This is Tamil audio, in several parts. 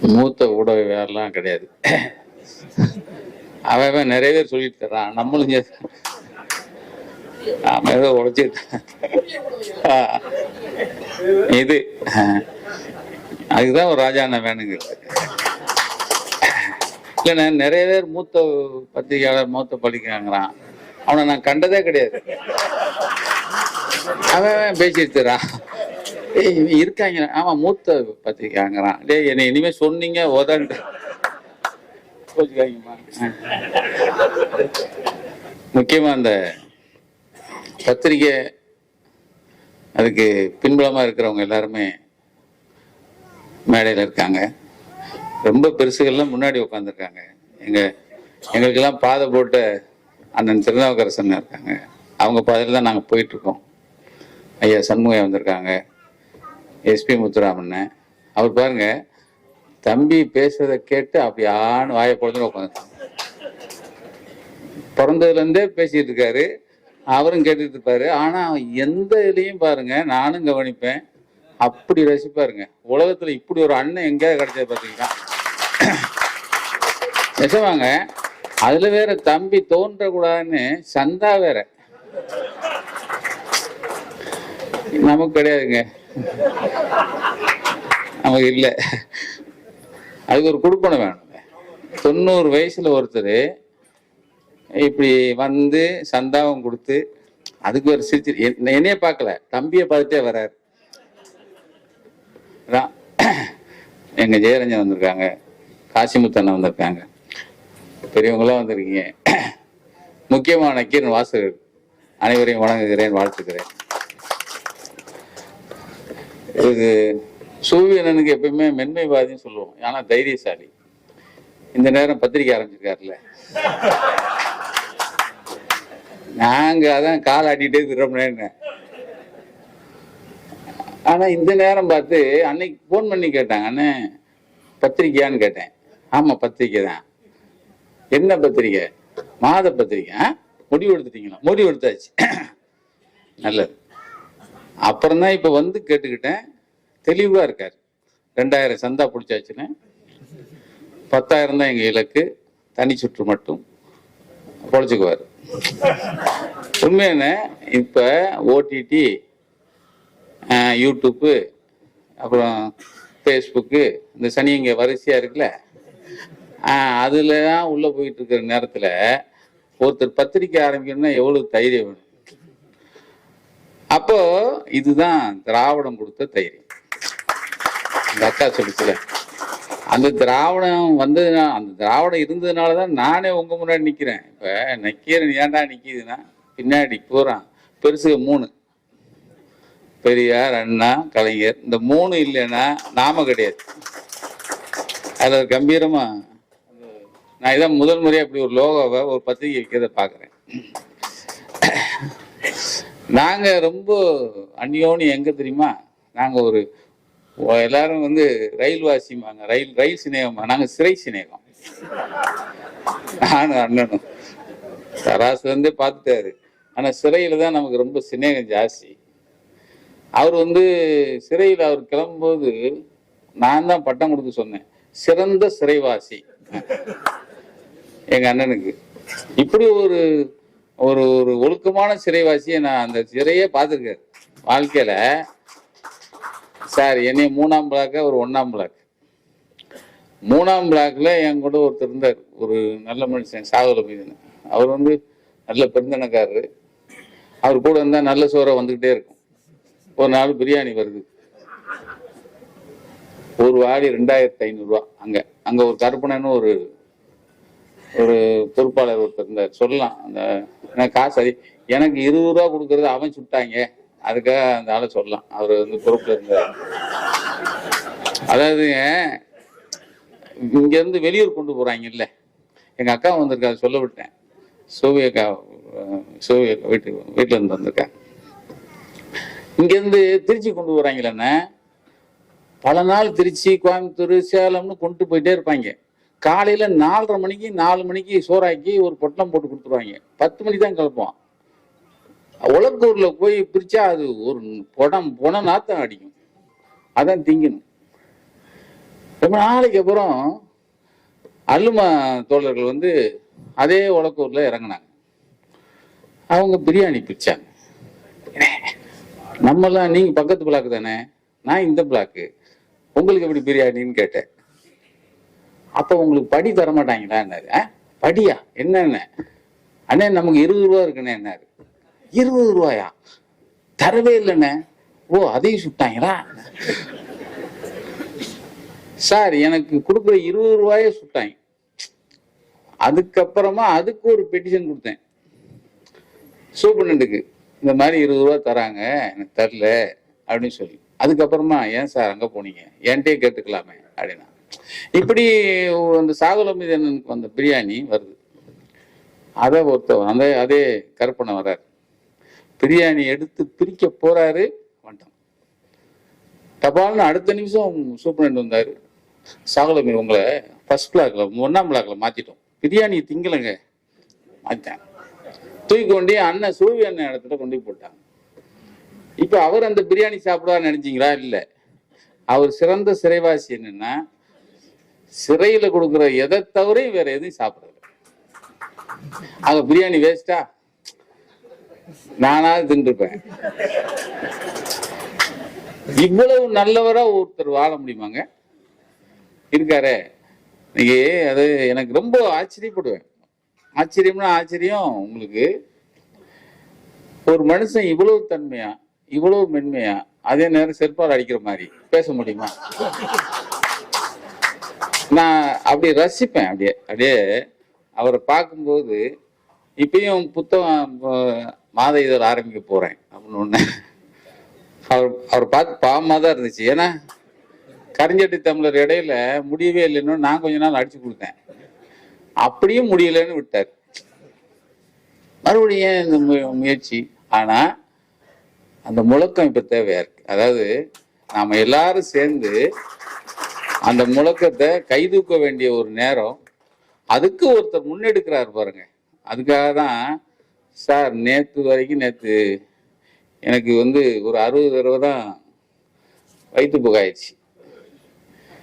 மூத்த ஊடகவியாளர்லாம் கிடையாது. அவன் அவன் நிறைய பேர் சொல்லிட்டு தரான் நம்மளும் நாம ஏதோ உழைச்சிட்டு இது. அதுதான் அதுக்குதான் ஒரு ராஜா அண்ணன் வேணுங்கிறது. இல்லைண்ணே நிறைய பேர் மூத்த பத்திரிகையாளர் மூத்த படிக்கிறாங்கிறான். அவனை நான் கண்டதே கிடையாது. அவன் அவன் பேசிட்டு ஏய் இவன் இருக்காங்க. ஆமா மூத்த பத்திரிக்கைங்கிறான் டேய் என்னை இனிமே சொன்னீங்க உதண்டு முக்கியமா அந்த பத்திரிக்கை அதுக்கு பின்புலமா இருக்கிறவங்க எல்லாருமே மேடையில் இருக்காங்க. ரொம்ப பெருசுகள்லாம் முன்னாடி உட்காந்துருக்காங்க எங்க எங்களுக்கெல்லாம் பாதை போட்ட அண்ணன் திருநாவுக்கரசன் இருக்காங்க. அவங்க பாதையில் தான் நாங்கள் போயிட்டு இருக்கோம். ஐயா சண்முகம் வந்திருக்காங்க. எஸ்பி முத்துராமன் அவர் பாருங்க தம்பி பேசுறத கேட்டு அப்படி ஆண் வாயை பொழுது உட்காந்து பிறந்ததுல இருந்தே பேசிட்டு இருக்காரு. அவரும் கேட்டுட்டு இருப்பாரு. ஆனா எந்த இதுலையும் பாருங்க நானும் கவனிப்பேன். அப்படி ரசிப்பாருங்க. உலகத்துல இப்படி ஒரு அண்ணன் எங்கேயாவது கிடைச்சது பார்த்தீங்கன்னா நிஜமாங்க அதுல வேற தம்பி தோன்றக்கூடாதுன்னு சந்தா வேற. நமக்கு கிடையாதுங்க. நமக்கு இல்லை. அதுக்கு ஒரு கொடுப்பனை வேணுங்க. தொண்ணூறு வயசுல ஒருத்தர் இப்படி வந்து சந்தாவம் கொடுத்து அதுக்கு ஒரு சிரிச்சு என்னைய பார்க்கல. தம்பியை பார்த்துட்டே வர்றாரு எங்க ஜெயரஞ்சன் வந்திருக்காங்க. காசிமுத்தண்ணன் வந்திருக்காங்க. பெரியவங்களாம் வந்திருக்கீங்க. முக்கியமான நக்கீரன் வாசகர் அனைவரையும் வணங்குகிறேன் வாழ்த்துக்கிறேன். இது சூரியனனுக்கு எப்பயுமே மென்மைவாதின்னு சொல்லுவோம். ஆனா தைரியசாலி. இந்த நேரம் பத்திரிக்கை ஆரம்பிச்சிருக்காருல்ல. நாங்க அதான் கால் ஆட்டிட்டே திரும்பினேன்னு ஆனா இந்த நேரம் பார்த்து அன்னைக்கு ஃபோன் பண்ணி கேட்டாங்க. அண்ணே பத்திரிக்கையான்னு கேட்டேன். ஆமா பத்திரிக்கை தான். என்ன பத்திரிக்கை? மாத பத்திரிக்கை ஆ? முடிவு எடுத்துட்டீங்களா? முடிவு எடுத்தாச்சு. நல்லது. அப்புறம் தான் இப்ப வந்து கேட்டுக்கிட்டேன். தெளிவா இருக்காரு. ரெண்டாயிரம் சந்தா பிடிச்சாச்சுன்னு. பத்தாயிரம் தான் எங்க இலக்கு. தனி சுற்று மட்டும். பொழைச்சுக்குவார். உண்மையான இப்ப ஓடிடி யூடியூப்பு அப்புறம் ஃபேஸ்புக்கு இந்த சனி இங்க வரிசையா இருக்குல்ல? அதில் அதுல தான் உள்ள போயிட்டு இருக்கிற நேரத்துல ஒருத்தர் பத்திரிக்கை ஆரம்பிக்கணும்னா எவ்வளவு தைரியம் வேணும்? அப்போ இதுதான் திராவிடம் கொடுத்த தைரியம். இந்த அக்கா சொல்லிச்சுல அந்த திராவிடம் வந்ததுனா அந்த திராவிடம் இருந்ததுனால தான் நானே உங்க முன்னாடி நிக்கிறேன். இப்ப நக்கீரன் ஏன்டா நிக்கிதுன்னா பின்னாடி போறான் பெருசு மூணு. பெரியார் அண்ணா கலைஞர் இந்த மூணு இல்லைன்னா நாம கிடையாது. அதுல கம்பீரமா நான் இதான் முதல் முறையா இப்படி ஒரு லோகோவை ஒரு பத்திரிகை வைக்கிறத பாக்குறேன் நாங்கள் ரொம்ப அந்யோனி எங்கே தெரியுமா? நாங்கள் ஒரு எல்லாரும் வந்து ரயில் வாசிமாங்க ரயில் ரயில் சிநேகமா நாங்கள் சிறை சிநேகம். நானும் அண்ணனும். தராசு வந்து பார்த்துட்டாரு ஆனால் சிறையில் தான் நமக்கு ரொம்ப சிநேகம் ஜாஸ்தி. அவர் வந்து சிறையில் அவர் கிளம்பும்போது நான் தான் பட்டம் கொடுத்து சொன்னேன். சிறந்த சிறைவாசி. எங்கள் அண்ணனுக்கு. இப்படி ஒரு ஒரு ஒரு ஒழுக்கமான சிறைவாசியை நான் அந்த சிறையே பார்த்துருக்கேன். வாழ்க்கையில சார் என்னைய மூணாம் பிளாக்க ஒரு ஒன்றாம் பிளாக் மூணாம் பிளாக்ல என் கூட ஒருத்தர் இருந்தார். ஒரு நல்ல மனுஷன் சாகுல மீதுன்னு அவர் வந்து நல்ல பெருந்தனக்காரரு. அவர் கூட இருந்தால் நல்ல சோறை வந்துகிட்டே இருக்கும். ஒரு நாள் பிரியாணி வருது. ஒரு வாடி ரெண்டாயிரத்தி ஐநூறுரூவா அங்கே. அங்கே ஒரு கருப்பணன்னு ஒரு ஒரு பொறுப்பாளர் ஒருத்தர் இருந்தார். சொல்லலாம். அந்த எனக்கு காசு அதி எனக்கு இருபது ரூபா கொடுக்கறது அவன் சுட்டாங்க. அதுக்காக அந்த ஆளை சொல்லலாம். அவர் வந்து பொறுப்புல இருந்தார். அதாவதுங்க இங்க இருந்து வெளியூர் கொண்டு போகிறாங்கல்ல எங்க அக்கா வந்திருக்கா சொல்ல விட்டேன். சோவி அக்கா சோவி அக்கா வீட்டுக்கு வீட்டுல இருந்து வந்திருக்கா. இங்க இருந்து திருச்சி கொண்டு போறாங்களேண்ணே. பல நாள் திருச்சி கோயம்புத்தூர் சேலம்னு கொண்டு போயிட்டே இருப்பாங்க. காலையில் நாலரை மணிக்கு நாலு மணிக்கு சோறாக்கி ஒரு பொட்டலம் போட்டு கொடுத்துருவாங்க. பத்து மணிக்கு தான் கிளப்புவான். உலக்கூரில் போய் பிரித்தா அது ஒரு புடம் புன நாத்தம் அடிக்கும். அதான் திங்கணும். ரொம்ப நாளைக்கு அப்புறம் அல்லுமா தோழர்கள் வந்து அதே உலக்கூரில் இறங்குனாங்க. அவங்க பிரியாணி பிரிச்சாங்க. நம்மலாம் நீங்கள் பக்கத்து பிளாக்கு தானே? நான் இந்த பிளாக்கு உங்களுக்கு எப்படி பிரியாணின்னு கேட்டேன். அப்போ உங்களுக்கு படி தர மாட்டாங்களான்னாரு "ஆ, படியா? என்னென்ன. அண்ணே நமக்கு இருபது ரூபா இருக்குண்ணே என்னாரு இருபது ரூபாயா? தரவே இல்லைண்ணே. ஓ அதையும் சுட்டாங்களா? சார் எனக்கு கொடுக்குற இருபது ரூபாயே சுட்டாங்க. அதுக்கப்புறமா அதுக்கு ஒரு பெட்டிஷன் கொடுத்தேன். சூப்பரண்டுக்கு இந்த மாதிரி இருபது ரூபா தராங்க. எனக்கு தரல அப்படின்னு சொல்லி. அதுக்கப்புறமா ஏன் சார் அங்கே போனீங்க? என்கிட்டயே கேட்டுக்கலாமே அப்படின்னா. இப்படி அந்த சாகுல வந்த பிரியாணி வருது. அதை ஒருத்தர் அந்த அதே கற்பனை வர்றார். பிரியாணி எடுத்து பிரிக்க போறாரு வந்துட்டான் தபால்னு அடுத்த நிமிஷம் சூப்பரண்ட் வந்தாரு. சாகுலமி உங்களை ஃபர்ஸ்ட் பிளாக்ல ஒன்னாம் பிளாக்ல மாத்திட்டோம். பிரியாணி திங்கலைங்க. மாத்திட்டாங்க. தூக்கி கொண்டு அண்ணன் சூவி அண்ணன் இடத்துல கொண்டு போய் போட்டாங்க. இப்போ அவர் அந்த பிரியாணி சாப்பிடுவான்னு நினைச்சிங்களா? இல்லை. அவர் சிறந்த சிறைவாசி என்னன்னா சிறையில கொடுக்குற எதை தவிர வேற எதையும் சாப்பிடல அங்க பிரியாணி வேஸ்டா நானாவது தின்றுப்பேன். இவ்வளவு நல்லவரா ஒருத்தர் வாழ முடியுமாங்க? இருக்காரே. அது எனக்கு ரொம்ப ஆச்சரியப்படுவேன். ஆச்சரியம்னா ஆச்சரியம் உங்களுக்கு. ஒரு மனுஷன் இவ்வளவு தன்மையா இவ்வளவு மென்மையா அதே நேரம் செருப்பால் அடிக்கிற மாதிரி பேச முடியுமா? நான் அப்படியே ரசிப்பேன் அப்படியே அப்படியே. அவரை பார்க்கும்போது இப்பயும் புத்தகம் மாத இதழ் ஆரம்பிக்க போறேன் அப்படின்னு ஒண்ணு. அவர் அவர் பார்த்து பாவமா தான் இருந்துச்சு. ஏன்னா கரிஞ்சட்டி தமிழர் இடையில முடியவே இல்லைன்னு நான் கொஞ்ச நாள் அடிச்சு கொடுத்தேன். அப்படியும் முடியலன்னு விட்டார். மறுபடியும் ஏன் இந்த முயற்சி. ஆனா அந்த முழக்கம் இப்ப தேவையா இருக்கு. அதாவது நாம எல்லாரும் சேர்ந்து அந்த முழக்கத்தை கைதூக்க வேண்டிய ஒரு நேரம் அதுக்கு ஒருத்தர் முன்னெடுக்கிறார் பாருங்க. அதுக்காக தான் சார் நேற்று வரைக்கும் நேற்று எனக்கு வந்து ஒரு அறுபது தடவை தான் வயிற்று புகாயிடுச்சு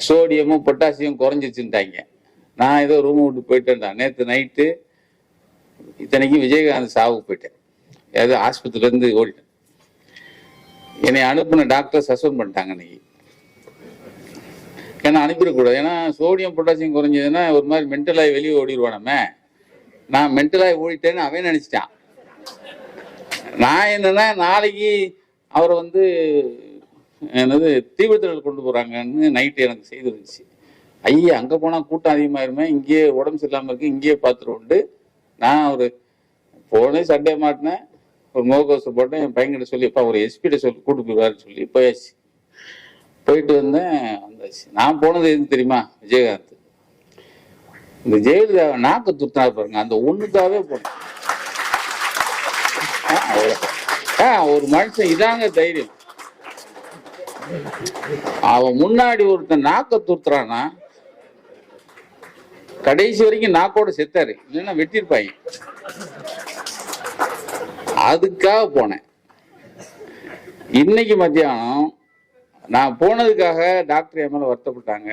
சோடியமும் பொட்டாசியம் குறைஞ்சிச்சுட்டாங்க நான் ஏதோ ரூம் விட்டு போயிட்டேன்டா. நேற்று நைட்டு இத்தனைக்கும் விஜயகாந்த் சாவுக்கு போயிட்டேன். ஏதோ ஆஸ்பத்திரிலேருந்து ஓடிட்டேன். என்னை அனுப்பின டாக்டர் சஸ்பெண்ட் பண்ணிட்டாங்க இன்னைக்கு. ஏன்னா அனுப்பிடக்கூடாது. ஏன்னா சோடியம் பொட்டாசியம் குறைஞ்சதுன்னா ஒரு மாதிரி மென்டலாகி வெளியே ஓடிடுவானமே நான் மென்டலாகி ஓடிட்டேன்னு அவன் நினச்சிட்டான். நான் என்னன்னா நாளைக்கு அவரை வந்து என்னது தீவிரத்தில் கொண்டு போகிறாங்கன்னு நைட்டு எனக்கு செய்து இருந்துச்சு ஐயா அங்கே போனால் கூட்டம் அதிகமாயிருமே இங்கேயே உடம்பு சரியில்லாமல் இருக்கு இங்கேயே பார்த்துருவோண்டு நான் ஒரு போனே சண்டே மாட்டினேன். ஒரு முகக்கவசம் போட்டேன் என் பையன்கிட்ட சொல்லி இப்போ ஒரு எஸ்பிகிட்ட சொல்லி கூட்டு போயிடுவாருன்னு சொல்லி போயாச்சு. போயிட்டு வந்தேன். வந்தாச்சு. நான் போனது எது தெரியுமா? விஜயகாந்த். இந்த ஜெயலலிதா நாக்கு துத்தினா பாருங்க. அந்த ஒண்ணுக்காவே போனேன். ஆ, ஒரு- ஆ, ஒரு மனுஷன் இதாங்க தைரியம். அவன் முன்னாடி ஒருத்தன் நாக்க துத்துறானா கடைசி வரைக்கும் நாக்கோட செத்தாரு. இல்லைன்னா வெட்டியிருப்பாங்க. அதுக்காக போனேன். இன்னைக்கு மத்தியானம் நான் போனதுக்காக டாக்டர் என் மேலே வருத்தப்பட்டாங்க.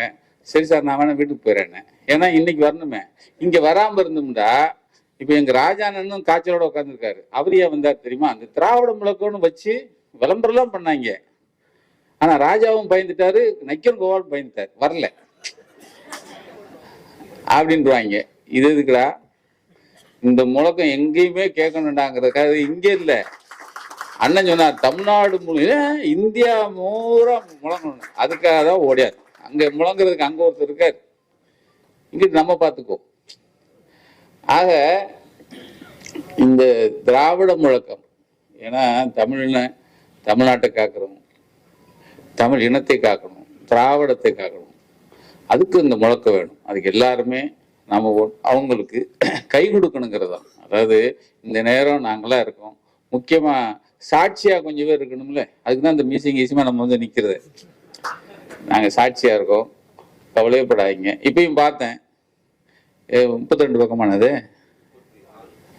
சரி சார் நான் வேணா வீட்டுக்கு போயிடுறேன் ஏன்னா இன்னைக்கு வரணுமே. இங்கே வராமல் இருந்தோம்டா இப்போ எங்கள் ராஜானனும் காய்ச்சலோட உட்காந்துருக்காரு அவர் ஏன் வந்தார் தெரியுமா? அந்த திராவிட முழக்கம்னு வச்சு விளம்பரம்லாம் பண்ணாங்க. ஆனால் ராஜாவும் பயந்துட்டாரு நக்கன் கோவாலும் பயந்துட்டாரு. வரல. அப்படின்றாங்க. இது எதுக்குடா? இந்த முழக்கம் எங்கேயுமே கேட்கணுண்டாங்கிறதுக்காக இங்கே இல்லை. அண்ணன் சொன்னார் தமிழ்நாடு முழு இந்தியா பூரா முழங்கணும். அதுக்காக தான் ஓடியார். அங்க முழங்குறதுக்கு அங்க ஒருத்தர் இருக்காரு. இங்கே நம்ம பார்த்துக்கோ ஆக இந்த திராவிட முழக்கம் ஏன்னா தமிழ்ல தமிழ்நாட்டை காக்கிறோம் தமிழ் இனத்தை காக்கணும் திராவிடத்தை காக்கணும். அதுக்கு இந்த முழக்கம் வேணும். அதுக்கு எல்லாருமே நம்ம ஒ- அவங்களுக்கு கை கொடுக்கணுங்கிறது தான். அதாவது இந்த நேரம் நாங்களாம் இருக்கோம். முக்கியமாக சாட்சியா கொஞ்சம் பேர் இருக்கணும்ல. அதுக்கு தான் இந்த மீசிங் ஈஸியமா நம்ம வந்து நிக்கிறது. நாங்க சாட்சியா இருக்கோம். கவலையப்படாதீங்க. இப்பயும் பார்த்தேன். முப்பத்தி ரெண்டு பக்கமானது?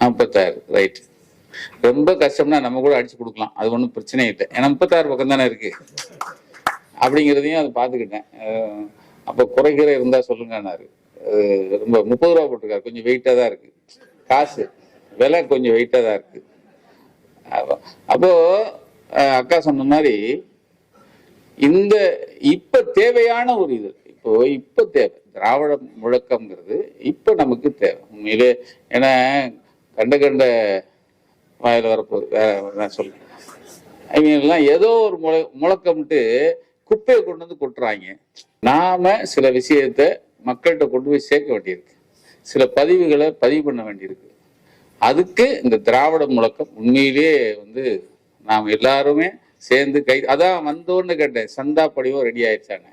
முப்பத்தாறு. ரைட் ரொம்ப கஷ்டம்னா நம்ம கூட அடிச்சு கொடுக்கலாம். அது ஒன்றும் பிரச்சனை இல்லை. ஏன்னா முப்பத்தாறு பக்கம் தானே இருக்கு. அப்படிங்கிறதையும் அதை பார்த்துக்கிட்டேன். அப்போ குறைகிற இருந்தா சொல்லுங்கன்னாரு. ரொம்ப முப்பது ரூபா போட்டிருக்காரு. கொஞ்சம் வெயிட்டாக தான் இருக்கு. காசு. விலை கொஞ்சம் வெயிட்டாக தான் இருக்கு. அப்போ அக்கா சொன்ன மாதிரி இந்த இப்ப தேவையான ஒரு இது இப்போ இப்ப தேவை திராவிட முழக்கம்ங்கிறது இப்ப நமக்கு தேவை. உண்மையிலே ஏன்னா கண்ட கண்ட வாயில வரப்போகுது. வேற நான் சொல்ல அவங்க எல்லாம் ஏதோ ஒரு முழ முழக்கம்ட்டு குப்பையை கொண்டு வந்து கொட்டுறாங்க. நாம சில விஷயத்த மக்கள்கிட்ட கொண்டு போய் சேர்க்க வேண்டியிருக்கு. சில பதிவுகளை பதிவு பண்ண வேண்டியிருக்கு. அதுக்கு இந்த திராவிட முழக்கம் உண்மையிலேயே வந்து நாம் எல்லாருமே சேர்ந்து கை அதான் வந்தோன்னு கேட்டேன் சந்தா படிவம் ரெடி ஆயிடுச்சாங்க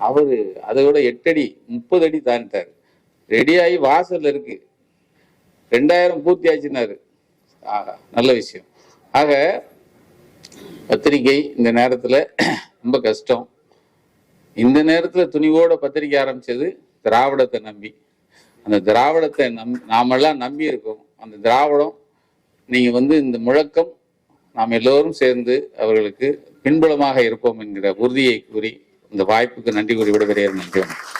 அவரு அதை விட எட்டடி முப்பது அடி தாண்டிட்டாரு. ரெடியாகி வாசல் இருக்கு. ரெண்டாயிரம் பூர்த்தி ஆச்சுன்னாரு. ஆகா நல்ல விஷயம். ஆக பத்திரிகை இந்த நேரத்தில் ரொம்ப கஷ்டம். இந்த நேரத்தில் துணிவோட பத்திரிக்கை ஆரம்பிச்சது திராவிடத்தை நம்பி. அந்த திராவிடத்தை நம் நாமெல்லாம் நம்பி இருக்கோம். அந்த திராவிடம் நீங்க வந்து இந்த முழக்கம் நாம் எல்லோரும் சேர்ந்து அவர்களுக்கு பின்புலமாக இருப்போம் என்கிற உறுதியை கூறி இந்த வாய்ப்புக்கு நன்றி கூறி விடைபெறுகிறேன் நன்றி வணக்கம்.